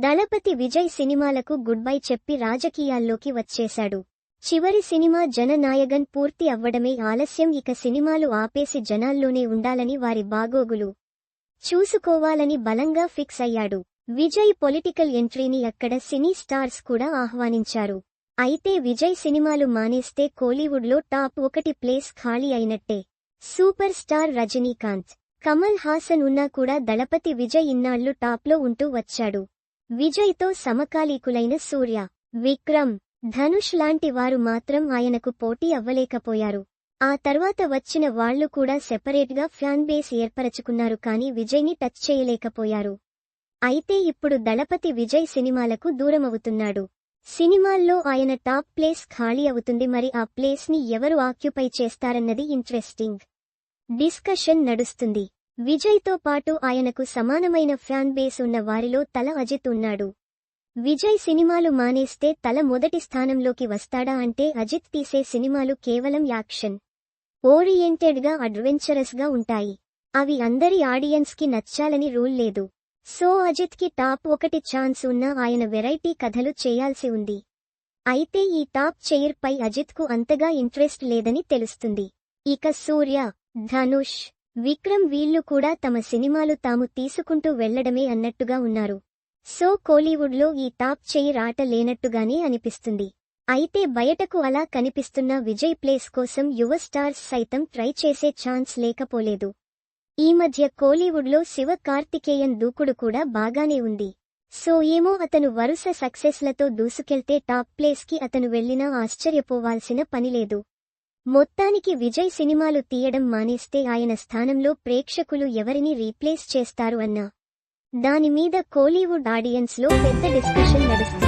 దళపతి విజయ్ సినిమాలకు good bye చెప్పి రాజకీయాల్లోకి వచ్చేశాడు. చివరి సినిమా జననాయగన్ పూర్తి అవ్వడమే ఆలస్యం ఇక సినిమాలు ఆపేసి జనాల్లోనే ఉండాలని వారి బాగోగులు. చూసుకోవాలని బలంగా ఫిక్స్ అయ్యాడు. విజయ్ పొలిటికల్ ఎంట్రీని అక్కడ సినీ స్టార్స్ కూడా ఆహ్వానించారు. అయితే విజయ్ సినిమాలు మానేస్తే కోలీవుడ్లో టాప్ ఒకటి ప్లేస్ ఖాళీ అయినట్టే. సూపర్ స్టార్ రజనీకాంత్ కమల్ హాసన్ ఉన్నా కూడా దళపతి విజయ్ ఇన్నాళ్ళు టాప్లో ఉంటూ వచ్చాడు. విజయ్తో సమకాలీకులైన సూర్య విక్రమ్ ధనుష్ లాంటి వారు మాత్రం ఆయనకు పోటీ అవ్వలేకపోయారు. ఆ తర్వాత వచ్చిన వాళ్ళు కూడా సెపరేట్గా ఫ్యాన్ బేస్ ఏర్పరచుకున్నారు కానీ విజయ్ని టచ్ చేయలేకపోయారు. అయితే ఇప్పుడు దళపతి విజయ్ సినిమాలకు దూరమవుతున్నాడు. సినిమాల్లో ఆయన టాప్ ప్లేస్ ఖాళీ అవుతుంది మరి ఆ ప్లేస్ని ఎవరు ఆక్యుపై చేస్తారన్నది ఇంట్రెస్టింగ్ డిస్కషన్ నడుస్తుంది. విజయ్తో పాటు ఆయనకు సమానమైన ఫ్యాన్ బేస్ ఉన్న వారిలో తల అజిత్ ఉన్నాడు. విజయ్ సినిమాలు మానేస్తే తల మొదటి స్థానంలోకి వస్తాడా అంటే అజిత్ తీసే సినిమాలు కేవలం యాక్షన్ ఓరియంటెడ్గా అడ్వెంచరస్గా ఉంటాయి. అవి అందరి ఆడియన్స్కి నచ్చాలని రూల్ లేదు. సో అజిత్కి టాప్ ఒకటి ఛాన్స్ ఉన్నా ఆయన వెరైటీ కథలు చేయాల్సి ఉంది. అయితే ఈ టాప్ చైర్పై అజిత్కు అంతగా ఇంట్రెస్ట్ లేదని తెలుస్తుంది. ఇక సూర్య ధనుష్ విక్రమ్ వీళ్ళు కూడా తమ సినిమాలు తాము తీసుకుంటూ వెళ్ళడమే అన్నట్టుగా ఉన్నారు. సో కోలీవుడ్లో ఈ టాప్ చేయి రాట లేనట్టుగానే అనిపిస్తుంది. అయితే బయటకు అలా కనిపిస్తున్న విజయ్ ప్లేస్ కోసం యువ స్టార్స్ సైతం ట్రై చేసే ఛాన్స్ లేకపోలేదు. ఈ మధ్య కోలీవుడ్లో శివ కార్తికేయన్ దూకుడు కూడా బాగానే ఉంది. సో ఏమో అతను వరుస సక్సెస్లతో దూసుకెళ్తే టాప్ ప్లేస్కి అతను వెళ్ళినా ఆశ్చర్యపోవాల్సిన పనిలేదు మొత్తానికి విజయ్ సినిమాలు తీయడం మానేస్తే ఆయన స్థానంలో ప్రేక్షకులు ఎవరిని రీప్లేస్ చేస్తారు అన్నా దానిమీద కోలీవుడ్ ఆడియన్స్లో పెద్ద డిస్కషన్ నడుస్తుంది.